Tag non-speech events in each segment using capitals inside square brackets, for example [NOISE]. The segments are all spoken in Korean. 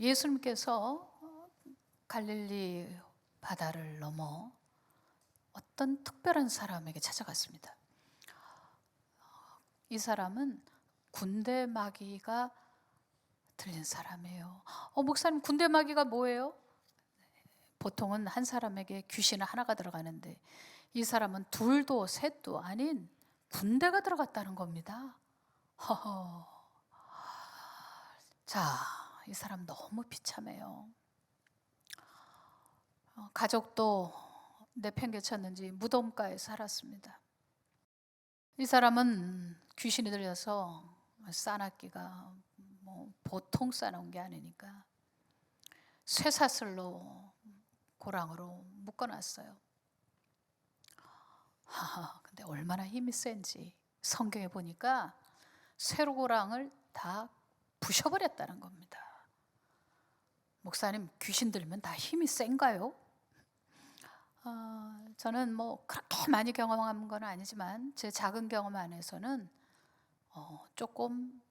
예수님께서 갈릴리 바다를 넘어 어떤 특별한 사람에게 찾아갔습니다. 이 사람은 군대 마귀가 들린 사람이에요. 어, 목사님 군대 마귀가 뭐예요? 보통은 한 사람에게 귀신 하나가 들어가는데 이 사람은 둘도 셋도 아닌 군대가 들어갔다는 겁니다. 허허. 자, 이 사람 너무 비참해요. 어, 가족도 내팽개쳤는지 무덤가에 살았습니다. 이 사람은 귀신이 들려서 싸납기가 뭐 보통 싸놓은 게 아니니까 쇠사슬로 고랑으로 묶어놨어요. 하하, 근데 얼마나 힘이 센지 성경에 보니까 쇠고랑을 다 부셔버렸다는 겁니다. 목사님 귀신 들면 다 힘이 센가요? 어, 저는 뭐 그렇게 많이 경험한 건 아니지만 제 작은 경험 안에서는 어, 조금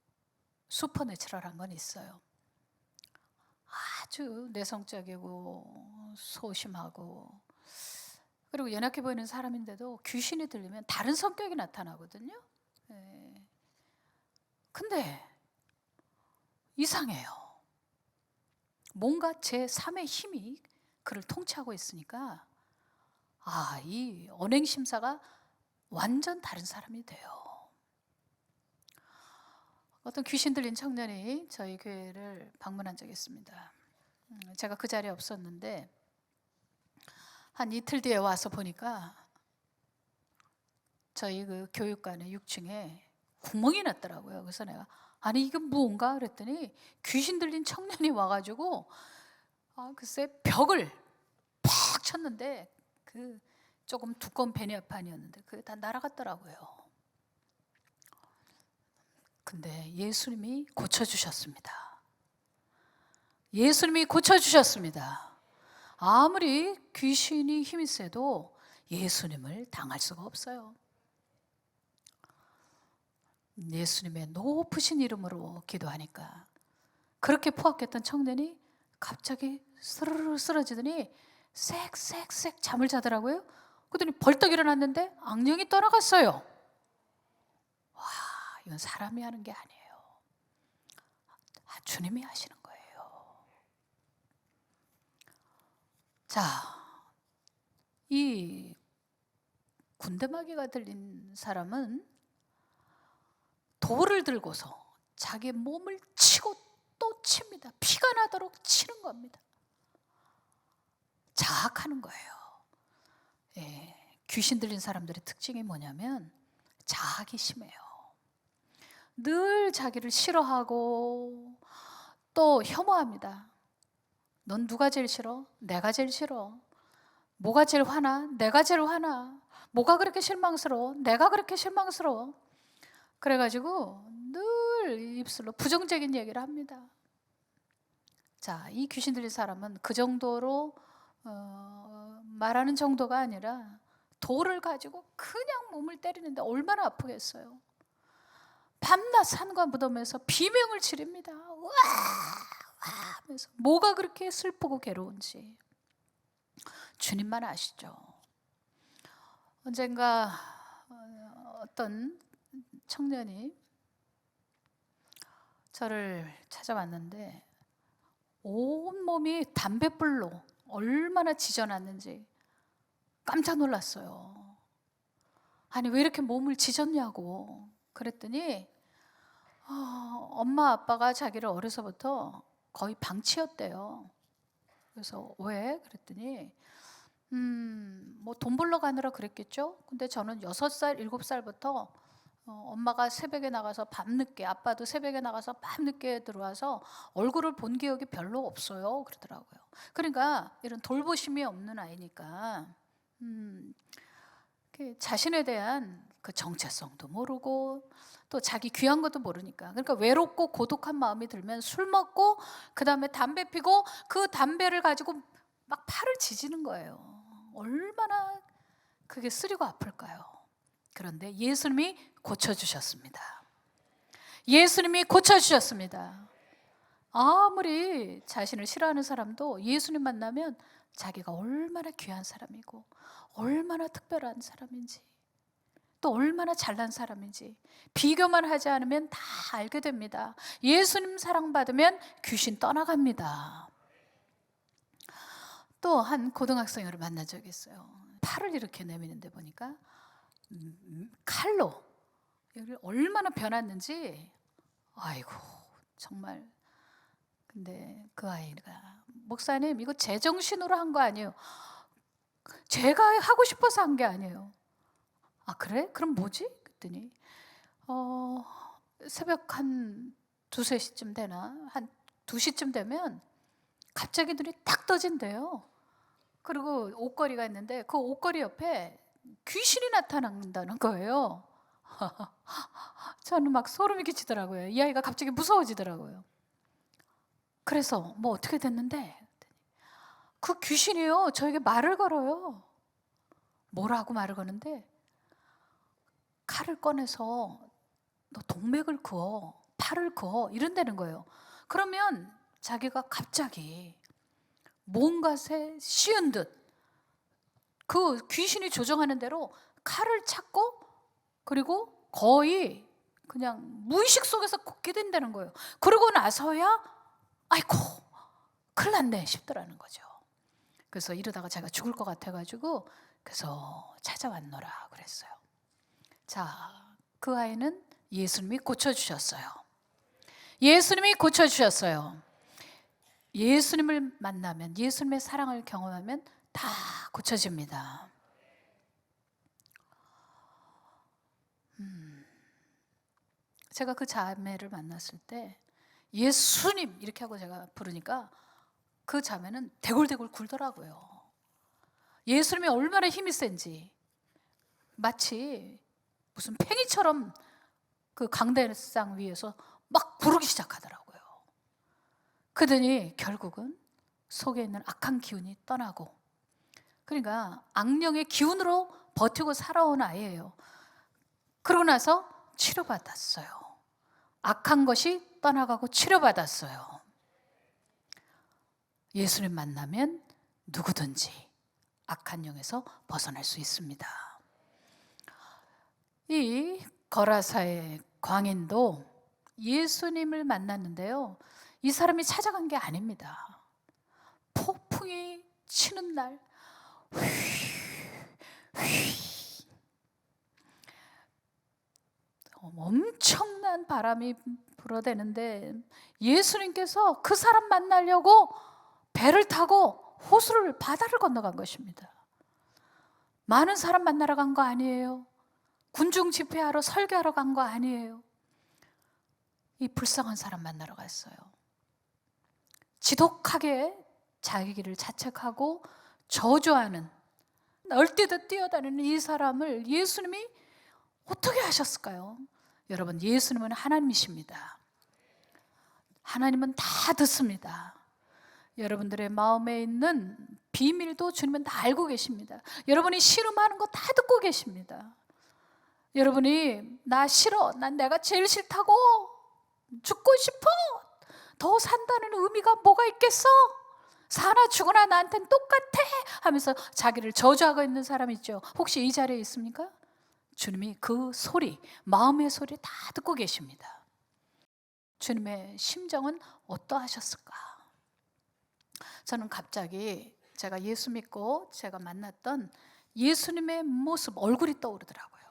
슈퍼내추럴한 건 있어요. 아주 내성적이고 소심하고 그리고 연약해 보이는 사람인데도 귀신이 들리면 다른 성격이 나타나거든요. 예. 근데 이상해요. 뭔가 제 3의 힘이 그를 통치하고 있으니까 아, 이 언행 심사가 완전 다른 사람이 돼요. 어떤 귀신 들린 청년이 저희 교회를 방문한 적이 있습니다. 음, 제가 그 자리에 없었는데 한 이틀 뒤에 와서 보니까 저희 그 교육관의 6층에 구멍이 났더라고요. 그래서 내가 아니 이게 뭔가 그랬더니 귀신 들린 청년이 와가지고 아 글쎄 벽을 팍 쳤는데 그 조금 두꺼운 베니아판이었는데 그게 다 날아갔더라고요. 근데 예수님이 고쳐주셨습니다. 예수님이 고쳐주셨습니다. 아무리 귀신이 힘이 세도 예수님을 당할 수가 없어요. 예수님의 높으신 이름으로 기도하니까 그렇게 포악했던 청년이 갑자기 스르르 쓰러지더니 쌕쌕쌕 잠을 자더라고요. 그랬더니 벌떡 일어났는데 악령이 떠나갔어요. 와, 이건 사람이 하는 게 아니에요. 아, 주님이 하시는 거예요. 자, 이 군대마귀가 들린 사람은 돌을 들고서 자기 몸을 치고 또 칩니다. 피가 나도록 치는 겁니다. 자학하는 거예요. 예, 귀신 들린 사람들의 특징이 뭐냐면 자학이 심해요. 늘 자기를 싫어하고 또 혐오합니다. 넌 누가 제일 싫어? 내가 제일 싫어. 뭐가 제일 화나? 내가 제일 화나. 뭐가 그렇게 실망스러워? 내가 그렇게 실망스러워. 그래가지고 늘 입술로 부정적인 얘기를 합니다. 자, 이 귀신 들린 사람은 그 정도로 어, 말하는 정도가 아니라 돌을 가지고 그냥 몸을 때리는데 얼마나 아프겠어요. 밤낮 산과 무덤에서 비명을 지릅니다. 와, 와 하면서 뭐가 그렇게 슬프고 괴로운지 주님만 아시죠. 언젠가 어, 어떤 청년이 저를 찾아왔는데 온 몸이 담뱃불로 얼마나 지져놨는지 깜짝 놀랐어요. 아니 왜 이렇게 몸을 지졌냐고 그랬더니 어, 엄마 아빠가 자기를 어려서부터 거의 방치였대요. 그래서 왜? 그랬더니 음, 뭐 돈 벌러 가느라 그랬겠죠. 근데 저는 여섯 살, 일곱 살부터 어, 엄마가 새벽에 나가서 밤늦게, 아빠도 새벽에 나가서 밤늦게 들어와서 얼굴을 본 기억이 별로 없어요. 그러더라고요. 그러니까 이런 돌보심이 없는 아이니까 음, 그 자신에 대한 그 정체성도 모르고 또 자기 귀한 것도 모르니까 그러니까 외롭고 고독한 마음이 들면 술 먹고 그 다음에 담배 피고 그 담배를 가지고 막 팔을 지지는 거예요. 얼마나 그게 쓰리고 아플까요? 그런데 예수님이 고쳐주셨습니다. 예수님이 고쳐주셨습니다. 아무리 자신을 싫어하는 사람도 예수님 만나면 자기가 얼마나 귀한 사람이고 얼마나 특별한 사람인지 또 얼마나 잘난 사람인지 비교만 하지 않으면 다 알게 됩니다. 예수님 사랑받으면 귀신 떠나갑니다. 또 한 고등학생을 만난 적이 있어요. 팔을 이렇게 내미는데 보니까 음, 칼로 얼마나 변했는지 아이고 정말 근데 그 아이가 목사님 이거 제정신으로 한 거 아니에요. 제가 하고 싶어서 한 게 아니에요. 아 그래? 그럼 뭐지? 그랬더니 어 새벽 한 두세 시쯤 되나 한 두 시쯤 되면 갑자기 눈이 딱 떠진대요. 그리고 옷걸이가 있는데 그 옷걸이 옆에 귀신이 나타난다는 거예요. [LAUGHS] 저는 막 소름이 끼치더라고요. 이 아이가 갑자기 무서워지더라고요. 그래서 뭐 어떻게 됐는데 그 귀신이요 저에게 말을 걸어요. 뭐라고 말을 거는데 칼을 꺼내서 너 동맥을 그어 팔을 그어 이런다는 거예요. 그러면 자기가 갑자기 뭔가에 씌운 듯 그 귀신이 조정하는 대로 칼을 찾고 그리고 거의 그냥 무의식 속에서 걷게 된다는 거예요. 그러고 나서야 아이고 큰일 났네 싶더라는 거죠. 그래서 이러다가 제가 죽을 것 같아가지고 그래서 찾아왔노라 그랬어요. 자, 그 아이는 예수님이 고쳐주셨어요. 예수님이 고쳐주셨어요. 예수님을 만나면, 예수님의 사랑을 경험하면 다 고쳐집니다. 음, 제가 그 자매를 만났을 때 예수님 이렇게 하고 제가 부르니까 그 자매는 대골대골 굴더라고요. 예수님이 얼마나 힘이 센지 마치 무슨 팽이처럼 그 강대상 위에서 막 부르기 시작하더라고요. 그러더니 결국은 속에 있는 악한 기운이 떠나고 그러니까 악령의 기운으로 버티고 살아온 아이예요. 그러고 나서 치료받았어요. 악한 것이 떠나가고 치료받았어요. 예수님 만나면 누구든지 악한 영에서 벗어날 수 있습니다. 이 거라사의 광인도 예수님을 만났는데요. 이 사람이 찾아간 게 아닙니다. 폭풍이 치는 날. [SIGHS] 엄청난 바람이 불어대는데 예수님께서 그 사람 만나려고 배를 타고 호수를 바다를 건너간 것입니다. 많은 사람 만나러 간 거 아니에요. 군중 집회하러 설교하러 간 거 아니에요. 이 불쌍한 사람 만나러 갔어요. 지독하게 자기 길을 자책하고 저주하는 널뛰듯 뛰어다니는 이 사람을 예수님이 어떻게 하셨을까요? 여러분, 예수님은 하나님이십니다. 하나님은 다 듣습니다. 여러분들의 마음에 있는 비밀도 주님은 다 알고 계십니다. 여러분이 싫음하는 거 다 듣고 계십니다. 여러분이 나 싫어, 난 내가 제일 싫다고 죽고 싶어, 더 산다는 의미가 뭐가 있겠어? 사나 죽으나 나한텐 똑같아 하면서 자기를 저주하고 있는 사람 있죠. 혹시 이 자리에 있습니까? 주님이 그 소리, 마음의 소리 다 듣고 계십니다. 주님의 심정은 어떠하셨을까? 저는 갑자기 제가 예수 믿고 제가 만났던 예수님의 모습, 얼굴이 떠오르더라고요.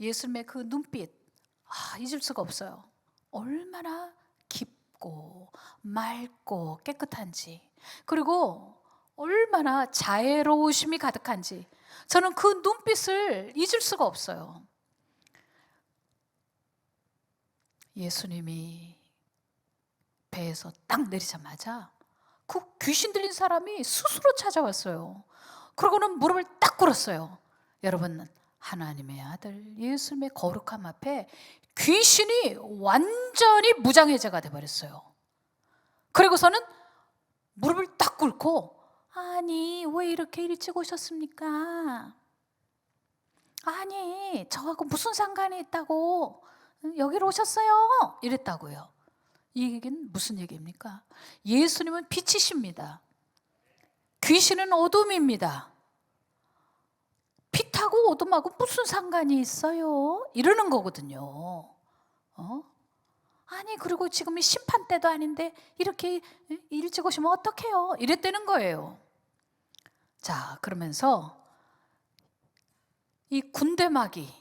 예수님의 그 눈빛, 아, 잊을 수가 없어요. 얼마나 깊고 맑고 깨끗한지, 그리고 얼마나 자애로우심이 가득한지, 저는 그 눈빛을 잊을 수가 없어요. 예수님이 배에서 딱 내리자마자 그 귀신 들린 사람이 스스로 찾아왔어요. 그러고는 무릎을 딱 꿇었어요. 여러분, 하나님의 아들 예수님의 거룩함 앞에 귀신이 완전히 무장해제가 돼버렸어요. 그리고서는 무릎을 딱 꿇고 아니 왜 이렇게 일찍 오셨습니까? 아니 저하고 무슨 상관이 있다고 여기로 오셨어요? 이랬다고요. 이 얘기는 무슨 얘기입니까? 예수님은 빛이십니다. 귀신은 어둠입니다. 어둠하고 무슨 상관이 있어요? 이러는 거거든요. 어? 아니 그리고 지금이 심판 때도 아닌데 이렇게 일찍 오시면 어떡해요? 이랬다는 거예요. 자 그러면서 이 군대막이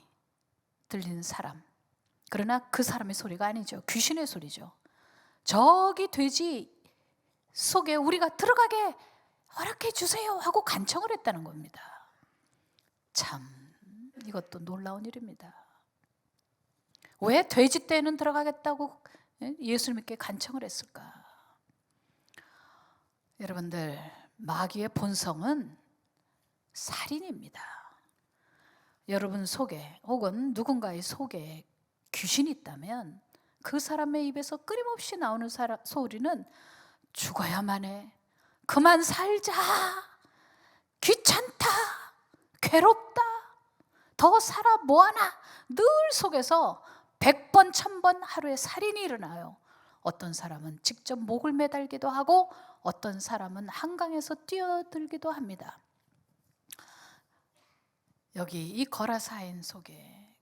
들리는 사람 그러나 그 사람의 소리가 아니죠. 귀신의 소리죠. 저기 돼지 속에 우리가 들어가게 허락해 주세요 하고 간청을 했다는 겁니다. 참 이것도 놀라운 일입니다. 왜 돼지 떼는 들어가겠다고 예? 예수님께 간청을 했을까? 여러분들 마귀의 본성은 살인입니다. 여러분 속에 혹은 누군가의 속에 귀신이 있다면 그 사람의 입에서 끊임없이 나오는 사라, 소리는 죽어야만 해. 그만 살자. 귀찮다. 괴롭다. 더 살아 뭐하나. 늘 속에서 백번 천번 하루에 살인이 일어나요. 어떤 사람은 직접 목을 매달기도 하고 어떤 사람은 한강에서 뛰어들기도 합니다. 여기 이 거라사인 속에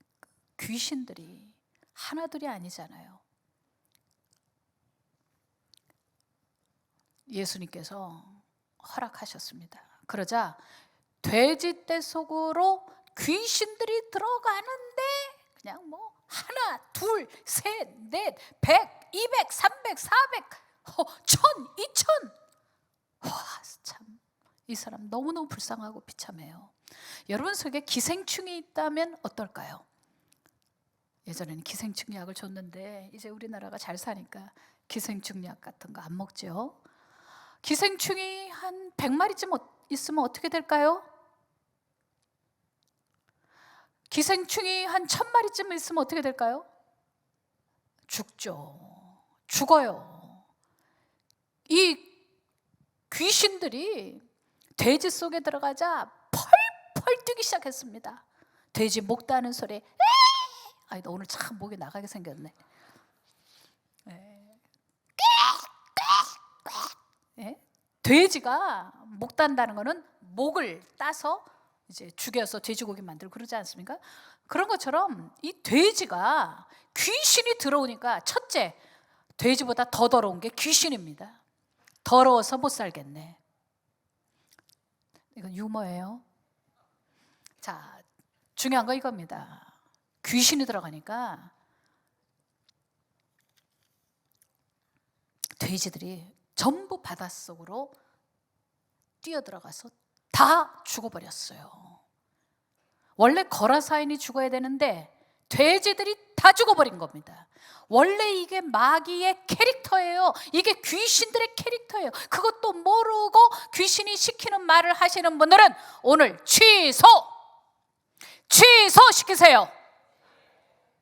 귀신들이 하나둘이 아니잖아요. 예수님께서 허락하셨습니다. 그러자 돼지떼 속으로 귀신들이 들어가는데 그냥 뭐 하나, 둘, 셋, 넷, 백, 이백, 삼백, 사백, 어, 천, 이천. 와, 참. 이 사람 너무너무 불쌍하고 비참해요. 여러분 속에 기생충이 있다면 어떨까요? 예전에는 기생충 약을 줬는데 이제 우리나라가 잘 사니까 기생충 약 같은 거 안 먹죠. 기생충이 한 100마리쯤 있으면 어떻게 될까요? 기생충이 한 1000마리쯤 있으면 어떻게 될까요? 죽죠. 죽어요. 이 귀신들이 돼지 속에 들어가자 펄펄 뛰기 시작했습니다. 돼지 목 따는 소리. 아니 너 오늘 참 목이 나가게 생겼네. 예? 돼지가 목 단다는 거는 목을 따서 이제 죽여서 돼지고기 만들고 그러지 않습니까? 그런 것처럼 이 돼지가 귀신이 들어오니까 첫째 돼지보다 더 더러운 게 귀신입니다. 더러워서 못 살겠네. 이건 유머예요. 자, 중요한 거 이겁니다. 귀신이 들어가니까 돼지들이 전부 바닷속으로 뛰어들어가서 다 죽어버렸어요. 원래 거라사인이 죽어야 되는데 돼지들이 다 죽어버린 겁니다. 원래 이게 마귀의 캐릭터예요. 이게 귀신들의 캐릭터예요. 그것도 모르고 귀신이 시키는 말을 하시는 분들은 오늘 취소! 취소시키세요.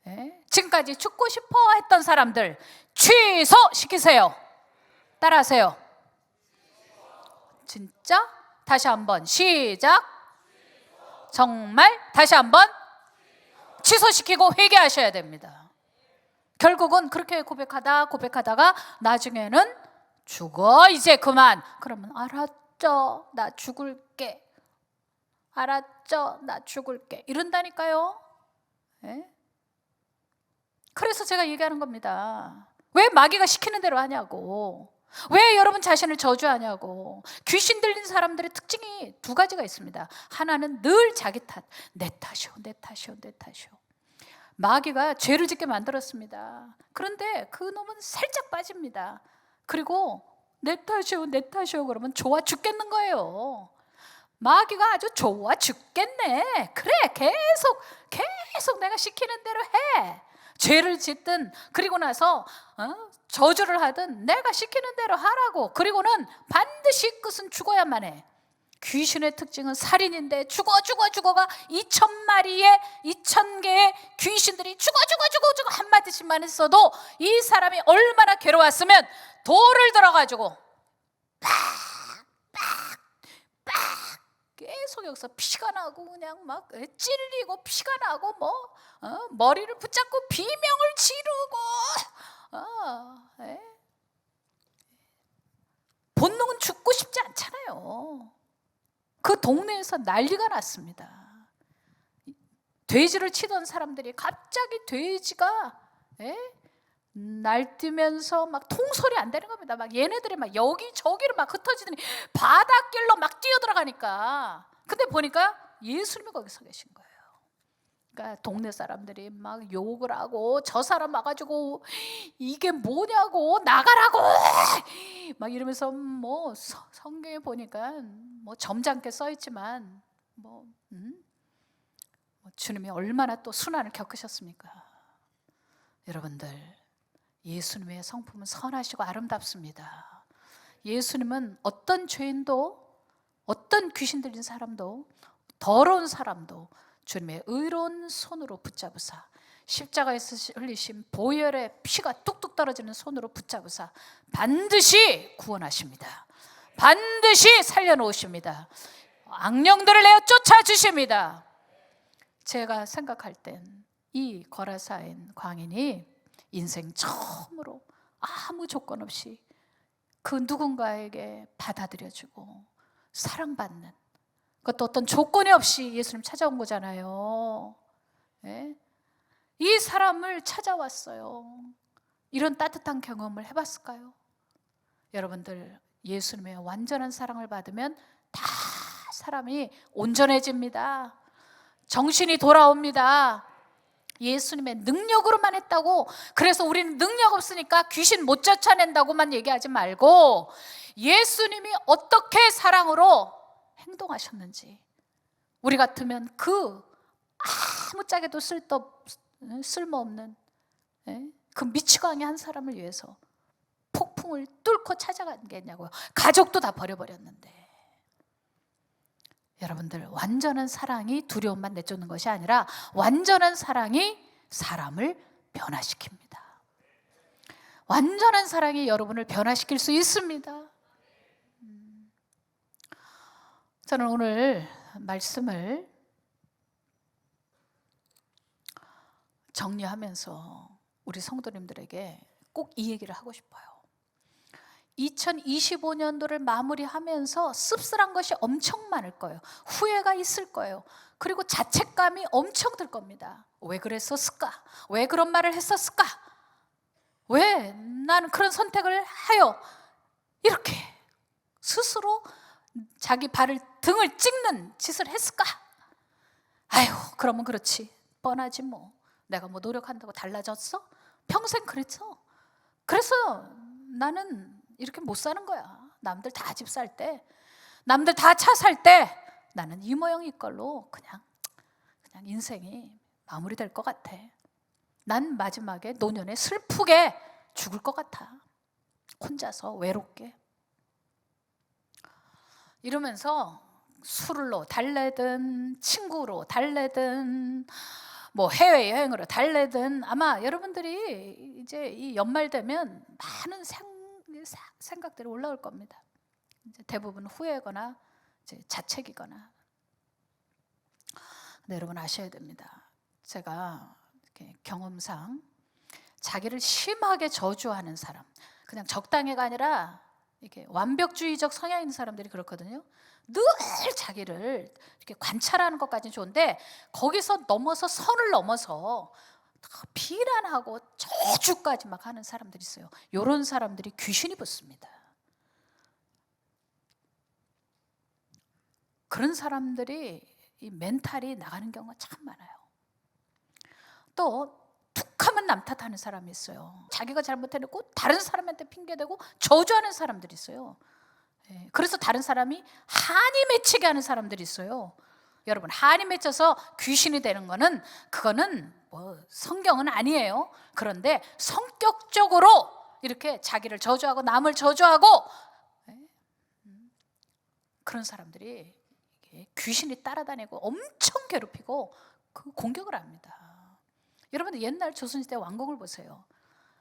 네? 지금까지 죽고 싶어 했던 사람들 취소시키세요. 따라하세요. 진짜? 다시 한번 시작. 정말 다시 한번 취소시키고 회개하셔야 됩니다. 결국은 그렇게 고백하다 고백하다가 나중에는 죽어 이제 그만. 그러면 알았죠. 나 죽을게. 알았죠? 나 죽을게. 이런다니까요. 네? 그래서 제가 얘기하는 겁니다. 왜 마귀가 시키는 대로 하냐고. 왜 여러분 자신을 저주하냐고. 귀신 들린 사람들의 특징이 두 가지가 있습니다. 하나는 늘 자기 탓. 내 탓이오, 내 탓이오, 내 탓이오. 마귀가 죄를 짓게 만들었습니다. 그런데 그 놈은 살짝 빠집니다. 그리고 내 탓이오, 내 탓이오 그러면 좋아 죽겠는 거예요. 마귀가 아주 좋아 죽겠네. 그래, 계속, 계속 내가 시키는 대로 해. 죄를 짓든, 그리고 나서, 어? 저주를 하든, 내가 시키는 대로 하라고. 그리고는 반드시 끝은 죽어야만 해. 귀신의 특징은 살인인데 죽어 죽어 죽어가 2천 마리의 2천 개의 귀신들이 죽어 죽어 죽어 죽어 한 마디씩만 했어도 이 사람이 얼마나 괴로웠으면 돌을 들어가지고 계속 여기서 피가 나고 그냥 막 찔리고 피가 나고 뭐 어? 머리를 붙잡고 비명을 지르고 아, 예? 본능은 죽고 싶지 않잖아요. 그 동네에서 난리가 났습니다. 돼지를 치던 사람들이 갑자기 돼지가 예? 날뛰면서 막 통솔이 안 되는 겁니다. 막 얘네들이 막 여기 저기를 막 흩어지더니 바닷길로 막 뛰어들어가니까 근데 보니까 예수님이 거기 서 계신 거예요. 그러니까 동네 사람들이 막 욕을 하고 저 사람 와가지고 이게 뭐냐고 나가라고 막 이러면서 뭐 서- 성경에 보니까 뭐 점잖게 써 있지만 뭐, 음? 뭐 주님이 얼마나 또 순환을 겪으셨습니까? 여러분들 예수님의 성품은 선하시고 아름답습니다. 예수님은 어떤 죄인도 어떤 귀신 들린 사람도 더러운 사람도 주님의 의로운 손으로 붙잡으사 십자가에서 흘리신 보혈의 피가 뚝뚝 떨어지는 손으로 붙잡으사 반드시 구원하십니다. 반드시 살려놓으십니다. 악령들을 내어 쫓아 주십니다. 제가 생각할 땐 이 거라사인 광인이 인생 처음으로 아무 조건 없이 그 누군가에게 받아들여주고 사랑받는 그것도 어떤 조건이 없이 예수님 찾아온 거잖아요. 예? 이 사람을 찾아왔어요. 이런 따뜻한 경험을 해봤을까요? 여러분들 예수님의 완전한 사랑을 받으면 다 사람이 온전해집니다. 정신이 돌아옵니다. 예수님의 능력으로만 했다고 그래서 우리는 능력 없으니까 귀신 못 쫓아낸다고만 얘기하지 말고 예수님이 어떻게 사랑으로 행동하셨는지 우리 같으면 그 아무짝에도 쓸데 쓸모없는 예? 그 미치광이 한 사람을 위해서 폭풍을 뚫고 찾아가겠냐고요. 가족도 다 버려버렸는데 여러분들 완전한 사랑이 두려움만 내쫓는 것이 아니라 완전한 사랑이 사람을 변화시킵니다. 완전한 사랑이 여러분을 변화시킬 수 있습니다. 음. 저는 오늘 말씀을 정리하면서 우리 성도님들에게 꼭 이 얘기를 하고 싶어요. 2025년도를 마무리하면서 씁쓸한 것이 엄청 많을 거예요. 후회가 있을 거예요. 그리고 자책감이 엄청 들 겁니다. 왜 그랬었을까? 왜 그런 말을 했었을까? 왜 나는 그런 선택을 하여 이렇게 스스로 자기 발을 등을 찍는 짓을 했을까? 아유, 그러면 그렇지. 뻔하지 뭐. 내가 뭐 노력한다고 달라졌어? 평생 그랬어. 그래서 나는 이렇게 못 사는 거야. 남들 다 집 살 때, 남들 다 차 살 때, 나는 이 모양일 걸로 그냥 그냥 인생이 마무리될 것 같아. 난 마지막에 노년에 슬프게 죽을 것 같아. 혼자서 외롭게. 이러면서 술로 달래든 친구로 달래든 뭐 해외 여행으로 달래든 아마 여러분들이 이제 이 연말 되면 많은 생, 생각들이 올라올 겁니다. 대부분 후회거나 자책이거나. 근데 여러분 아셔야 됩니다. 제가 경험상 자기를 심하게 저주하는 사람, 그냥 적당히가 아니라 이렇게 완벽주의적 성향 있는 사람들이 그렇거든요. 늘 자기를 이렇게 관찰하는 것까지는 좋은데 거기서 넘어서 선을 넘어서 비난하고 저주까지 막 하는 사람들이 있어요. 이런 사람들이 귀신이 붙습니다. 그런 사람들이 이 멘탈이 나가는 경우가 참 많아요. 또 툭하면 남 탓하는 사람이 있어요. 자기가 잘못해놓고 다른 사람한테 핑계대고 저주하는 사람들이 있어요. 예, 그래서 다른 사람이 한이 맺히게 하는 사람들이 있어요. 여러분 한이 맺혀서 귀신이 되는 거는 그거는 뭐 성경은 아니에요. 그런데 성격적으로 이렇게 자기를 저주하고 남을 저주하고 예, 음, 그런 사람들이 귀신이 따라다니고 엄청 괴롭히고 그 공격을 합니다. 여러분들 옛날 조선시대 왕궁을 보세요.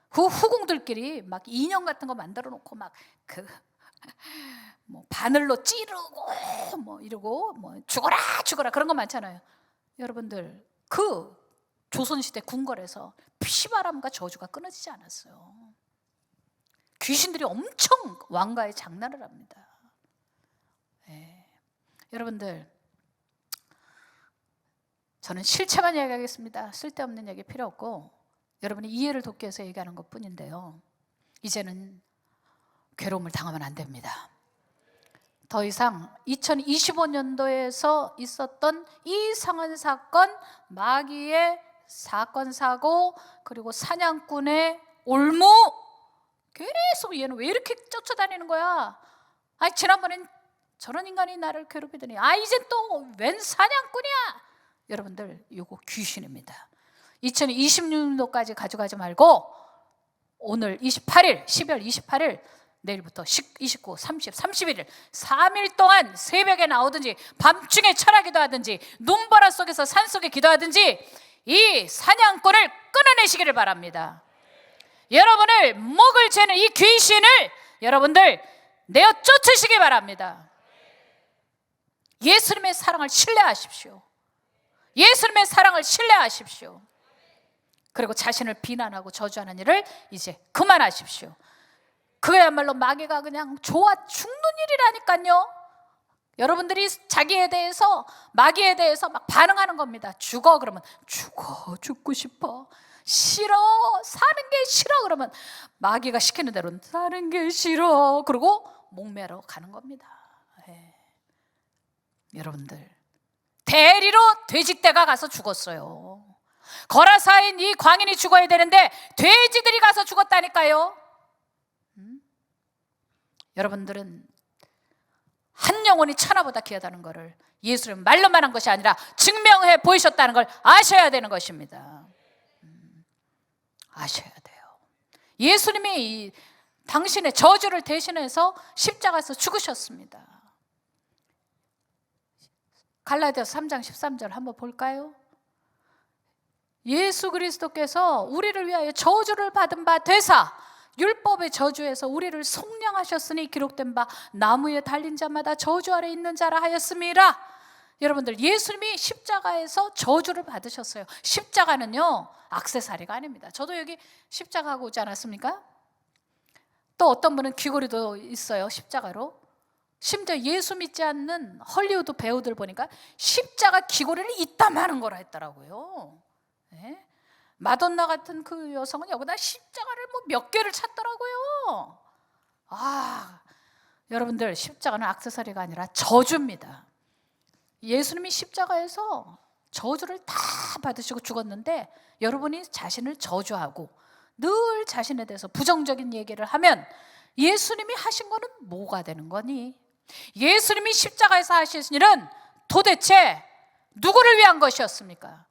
그 후궁들끼리 막 인형 같은 거 만들어 놓고 막 그 뭐 바늘로 찌르고 뭐 이러고 뭐 죽어라 죽어라 그런 거 많잖아요. 여러분들 그 조선시대 궁궐에서 피바람과 저주가 끊어지지 않았어요. 귀신들이 엄청 왕가에 장난을 합니다. 예. 여러분들, 저는 실체만 이야기하겠습니다. 쓸데없는 얘기 필요 없고 여러분이 이해를 돕기 위해서 얘기하는 것 뿐인데요. 이제는 괴로움을 당하면 안 됩니다. 더 이상 2025년도에서 있었던 이상한 사건, 마귀의 사건 사고, 그리고 사냥꾼의 올무 계속 얘는 왜 이렇게 쫓아다니는 거야? 아 지난번엔 저런 인간이 나를 괴롭히더니 아 이제 또 웬 사냥꾼이야? 여러분들 요거 귀신입니다. 2026년도까지 가져가지 말고 오늘 28일 12월 28일 내일부터 29, 30, 31일 3일 동안 새벽에 나오든지 밤중에 철학기도 하든지 눈보라 속에서 산속에 기도하든지 이 사냥꾼을 끊어내시기를 바랍니다. 여러분을 목을 재는 이 귀신을 여러분들 내어 쫓으시기 바랍니다. 예수님의 사랑을 신뢰하십시오. 예수님의 사랑을 신뢰하십시오. 그리고 자신을 비난하고 저주하는 일을 이제 그만하십시오. 그야말로 마귀가 그냥 좋아 죽는 일이라니까요. 여러분들이 자기에 대해서 마귀에 대해서 막 반응하는 겁니다. 죽어 그러면 죽어 죽고 싶어. 싫어 사는 게 싫어 그러면 마귀가 시키는 대로 사는 게 싫어 그리고 목매러 가는 겁니다. 예. 여러분들 대리로 돼지떼가 가서 죽었어요. 거라사인 이 광인이 죽어야 되는데 돼지들이 가서 죽었다니까요. 음? 여러분들은 한 영혼이 천하보다 귀하다는 것을 예수는 말로만 한 것이 아니라 증명해 보이셨다는 걸 아셔야 되는 것입니다. 음, 아셔야 돼요. 예수님이 이 당신의 저주를 대신해서 십자가에서 죽으셨습니다. 갈라디아서 3장 13절 한번 볼까요? 예수 그리스도께서 우리를 위하여 저주를 받은 바 되사 율법의 저주에서 우리를 속량하셨으니 기록된 바 나무에 달린 자마다 저주 아래 있는 자라 하였음이라. 여러분들 예수님이 십자가에서 저주를 받으셨어요. 십자가는요 악세사리가 아닙니다. 저도 여기 십자가 하고 오지 않았습니까? 또 어떤 분은 귀걸이도 있어요 십자가로. 심지어 예수 믿지 않는 헐리우드 배우들 보니까 십자가 귀걸이를 이따마는 거라 했더라고요. 네? 마돈나 같은 그 여성은 여기다 십자가를 뭐 몇 개를 찾더라고요. 아, 여러분들 십자가는 악세사리가 아니라 저주입니다. 예수님이 십자가에서 저주를 다 받으시고 죽었는데 여러분이 자신을 저주하고 늘 자신에 대해서 부정적인 얘기를 하면 예수님이 하신 거는 뭐가 되는 거니? 예수님이 십자가에서 하신 일은 도대체 누구를 위한 것이었습니까?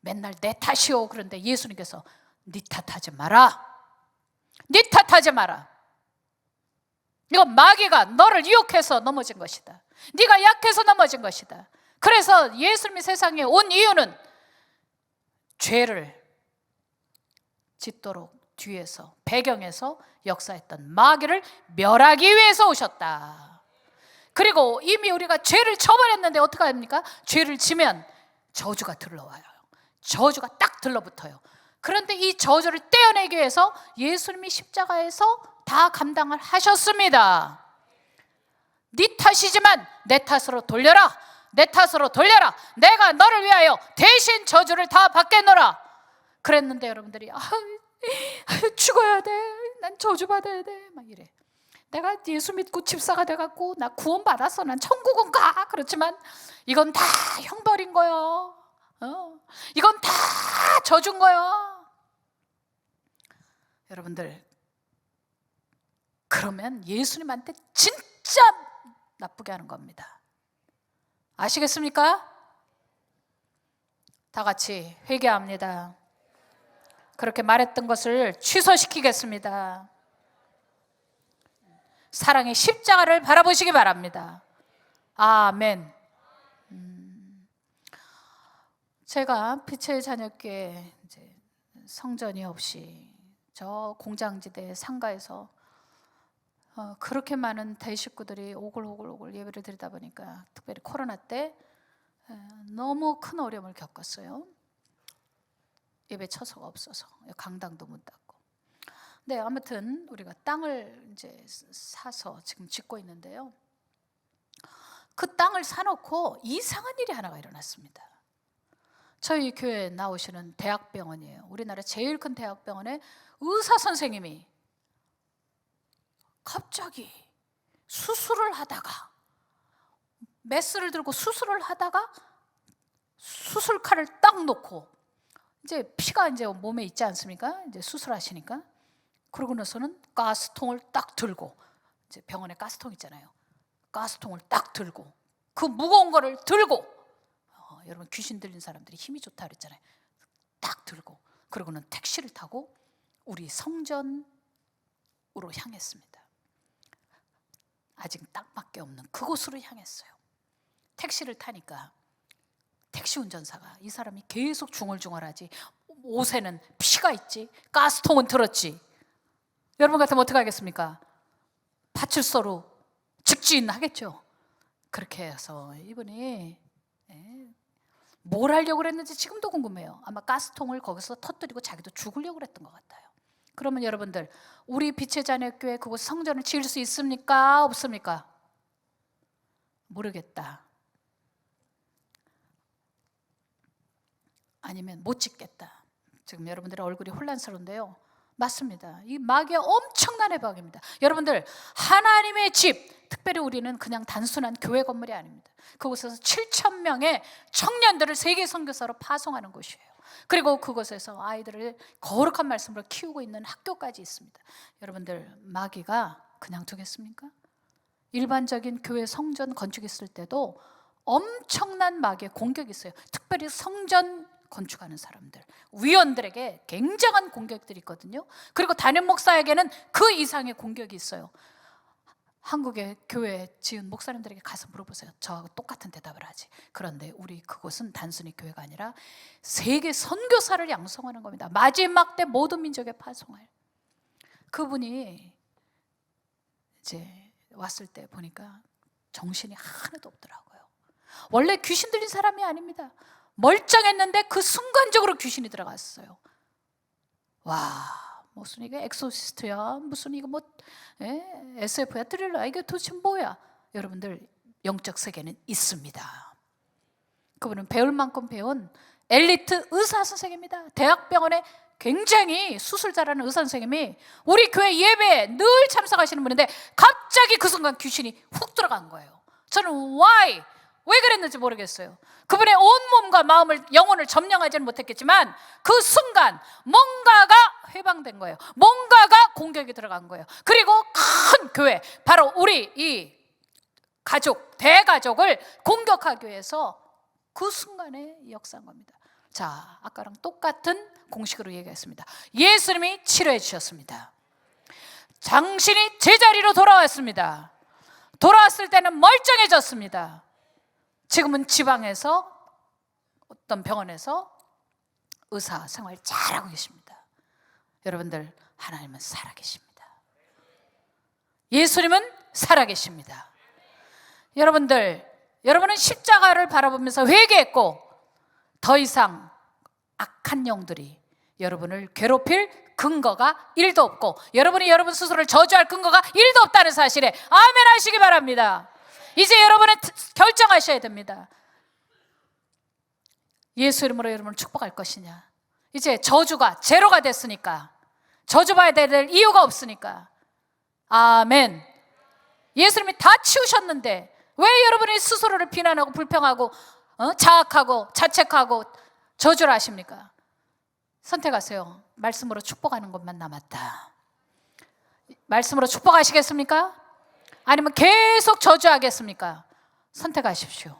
맨날 내 탓이오 그런데 예수님께서 네 탓하지 마라. 네 탓하지 마라. 이건 마귀가 너를 유혹해서 넘어진 것이다. 네가 약해서 넘어진 것이다. 그래서 예수님이 세상에 온 이유는 죄를 짓도록 뒤에서 배경에서 역사했던 마귀를 멸하기 위해서 오셨다. 그리고 이미 우리가 죄를 처벌했는데 어떻게 합니까? 죄를 지면 저주가 들러와요. 저주가 딱 들러붙어요. 그런데 이 저주를 떼어내기 위해서 예수님이 십자가에서 다 감당을 하셨습니다. 네 탓이지만 내 탓으로 돌려라. 내 탓으로 돌려라. 내가 너를 위하여 대신 저주를 다 받겠노라. 그랬는데 여러분들이 아, [LAUGHS] 죽어야 돼. 난 저주 받아야 돼. 막 이래. 내가 예수 믿고 집사가 돼갖고 나 구원 받았어. 난 천국은 가. 그렇지만 이건 다 형벌인 거야. 어. 이건 다 저준 거야. 여러분들 그러면 예수님한테 진짜 나쁘게 하는 겁니다. 아시겠습니까? 다 같이 회개합니다. 그렇게 말했던 것을 취소시키겠습니다. 사랑의 십자가를 바라보시기 바랍니다. 아멘. 음, 제가 빛의 자녀께 이제 성전이 없이 저 공장지대 상가에서 어, 그렇게 많은 대식구들이 오글오글오글 예배를 드리다 보니까 특별히 코로나 때 에, 너무 큰 어려움을 겪었어요. 예배 처소가 없어서 강당도 못 닫고. 네, 아무튼 우리가 땅을 이제 사서 지금 짓고 있는데요. 그 땅을 사놓고 이상한 일이 하나가 일어났습니다. 저희 교회에 나오시는 대학병원이에요. 우리나라 제일 큰 대학병원의 의사 선생님이 갑자기 수술을 하다가 메스를 들고 수술을 하다가 수술 칼을 딱 놓고 이제 피가 이제 몸에 있지 않습니까? 이제 수술하시니까 그러고 나서는 가스통을 딱 들고 이제 병원에 가스통 있잖아요. 가스통을 딱 들고 그 무거운 거를 들고 어, 여러분 귀신 들린 사람들이 힘이 좋다 그랬잖아요. 딱 들고 그러고는 택시를 타고 우리 성전으로 향했습니다. 아직 땅밖에 없는 그곳으로 향했어요. 택시를 타니까 택시 운전사가 이 사람이 계속 중얼중얼하지 옷에는 피가 있지 가스통은 들었지 여러분 같으면 어떻게 하겠습니까? 파출소로 직진 하겠죠. 그렇게 해서 이분이 예, 뭘 하려고 그랬는지 지금도 궁금해요. 아마 가스통을 거기서 터뜨리고 자기도 죽으려고 그랬던 것 같아요. 그러면 여러분들 우리 빛의 자녀 교회 그곳 성전을 지을 수 있습니까? 없습니까? 모르겠다. 아니면 못 짓겠다. 지금 여러분들의 얼굴이 혼란스러운데요. 맞습니다. 이 마귀의 엄청난 해박입니다. 여러분들 하나님의 집, 특별히 우리는 그냥 단순한 교회 건물이 아닙니다. 그곳에서 7천 명의 청년들을 세계 선교사로 파송하는 곳이에요. 그리고 그곳에서 아이들을 거룩한 말씀으로 키우고 있는 학교까지 있습니다. 여러분들 마귀가 그냥 두겠습니까? 일반적인 교회 성전 건축했을 때도 엄청난 마귀의 공격이 있어요. 특별히 성전 건축하는 사람들, 위원들에게 굉장한 공격들이 있거든요. 그리고 담임 목사에게는 그 이상의 공격이 있어요. 한국의 교회 지은 목사님들에게 가서 물어보세요. 저하고 똑같은 대답을 하지. 그런데 우리 그곳은 단순히 교회가 아니라 세계 선교사를 양성하는 겁니다. 마지막 때 모든 민족에 파송할. 그분이 이제 왔을 때 보니까 정신이 하나도 없더라고요. 원래 귀신 들린 사람이 아닙니다. 멀쩡했는데 그 순간적으로 귀신이 들어갔어요. 와, 무슨 이게 엑소시스트야? 무슨 이거 뭐 에? SF야? 트릴러야? 이게 도대체 뭐야? 여러분들 영적 세계는 있습니다. 그분은 배울 만큼 배운 엘리트 의사 선생입니다. 대학병원에 굉장히 수술 잘하는 의사 선생님이 우리 교회 예배에 늘 참석하시는 분인데 갑자기 그 순간 귀신이 훅 들어간 거예요. 저는 why? 왜 그랬는지 모르겠어요. 그분의 온 몸과 마음을 영혼을 점령하지는 못했겠지만 그 순간 뭔가가 해방된 거예요. 뭔가가 공격이 들어간 거예요. 그리고 큰 교회 바로 우리 이 가족 대가족을 공격하기 위해서 그 순간에 역사한 겁니다. 자, 아까랑 똑같은 공식으로 얘기했습니다. 예수님이 치료해 주셨습니다. 당신이 제자리로 돌아왔습니다. 돌아왔을 때는 멀쩡해졌습니다. 지금은 지방에서 어떤 병원에서 의사 생활 잘하고 계십니다. 여러분들 하나님은 살아계십니다. 예수님은 살아계십니다. 여러분들 여러분은 십자가를 바라보면서 회개했고 더 이상 악한 영들이 여러분을 괴롭힐 근거가 1도 없고 여러분이 여러분 스스로를 저주할 근거가 1도 없다는 사실에 아멘 하시기 바랍니다. 이제 여러분은 결정하셔야 됩니다. 예수 이름으로 여러분을 축복할 것이냐? 이제 저주가 제로가 됐으니까 저주받아야 될 이유가 없으니까 아멘. 예수님이 다 치우셨는데 왜 여러분이 스스로를 비난하고 불평하고 어? 자학하고 자책하고 저주를 하십니까? 선택하세요. 말씀으로 축복하는 것만 남았다. 말씀으로 축복하시겠습니까? 아니면 계속 저주하겠습니까? 선택하십시오.